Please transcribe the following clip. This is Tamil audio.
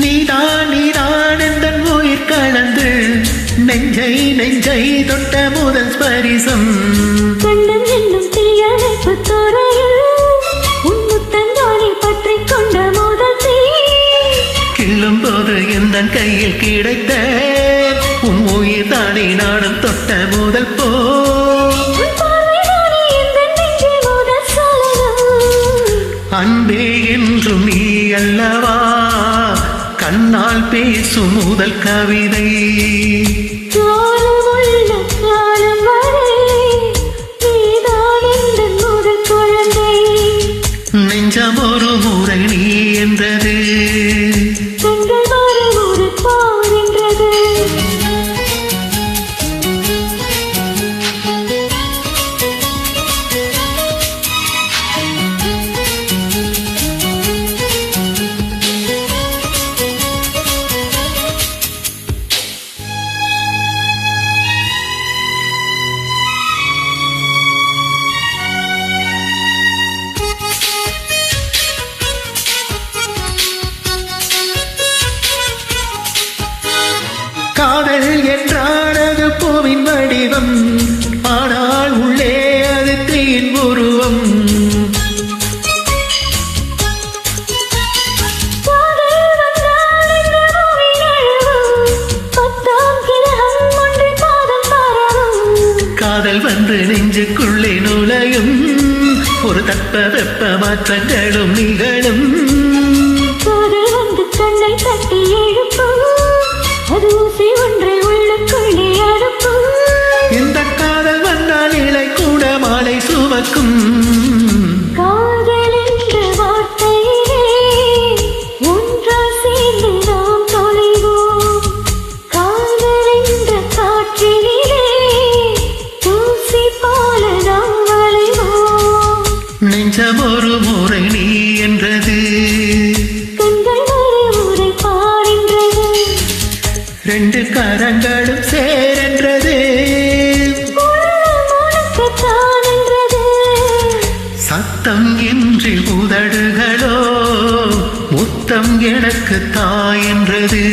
நீதான் நீதான் எந்த உயிர் கலந்து நெஞ்சை நெஞ்சை தொட்ட முதல் ஸ்பரிசம். கண்ணம் என்னும் தீயணைப்பு துறையில் உன்முத்தந்தோனை பற்றி கொண்ட முதல் கிள்ளும் போது எந்த கையில் கிடைத்த உன் உயிர் தானே நானும் தொட்ட முதல் போ. அன்பே என்றும் நீ அல்ல கண்ணால் பேசும் முதல் கவிதை. காதல் வந்து நெஞ்சுக்குள்ளே நுழையும். ஒரு தட்ப வெப்ப மாற்றங்களும் நிகழும். காதல் வந்து கண்ணை தட்டி எழும். ரெண்டு கரங்களும் சேரென்றது சத்தம் இன்றி உதடுகளோ முத்தம் எனக்கு தாய் என்றது